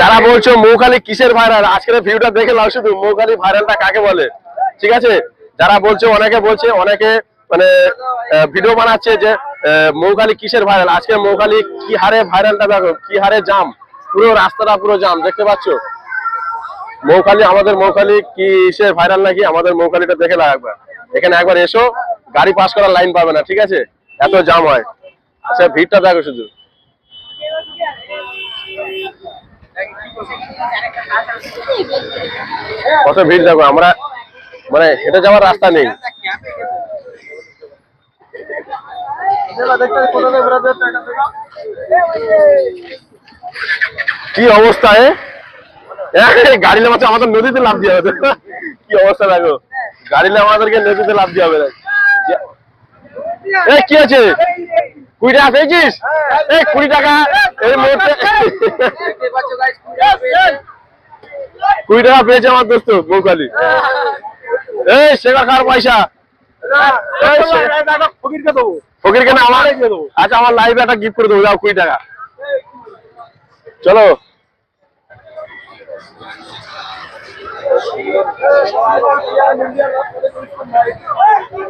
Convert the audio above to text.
যারা বলছো মৌখালি কিসের ভাইরাল আজকের ভিউটা দেখে নাও শুধু মৌখালি ভাইরালটা কাকে বলে? ঠিক আছে? যারা বলছে অনেকে বলছে অনেকে মানে ভিডিও বানাচ্ছে যে মৌখালি কিসের ভাইরাল আজকে মৌখালি কি হারে ভাইরালটা দেখো কি হারে জাম পুরো রাস্তাটা পুরো জাম দেখতে পাচ্ছ? মৌখালি আমাদের মৌখালি কিসের ভাইরাল নাকি? আমাদের মৌখালিটা দেখে নাও একবার। এখানে একবার এসো গাড়ি পাস করার লাইন পাবে না ঠিক আছে? এত জাম হয়। আচ্ছা ভিড়টা দেখো শুধু। কত ভিড় দেখো, আমরা মানে হেঁটে যাওয়ার রাস্তা নেই। কি অবস্থা গাড়ি নামাচ্ছে আমাদের নদীতে লাভ দিয়ে হবে। কি অবস্থা দেখো, গাড়ি আমাদেরকে নদীতে লাভ দিয়ে হবে। কি আছে? কুড়ি টাকা পেয়েছিস? এই কুড়ি টাকা এই মুহূর্তে কুড়ি টাকা পেয়েছে। আমার দোস্ত বৌকালি এই সেবা কার পয়সা। ফকিরকে না আমার আচ্ছা আমার লাইভে একটা গিফট করে দেবো যাও কুড়ি টাকা। চলো।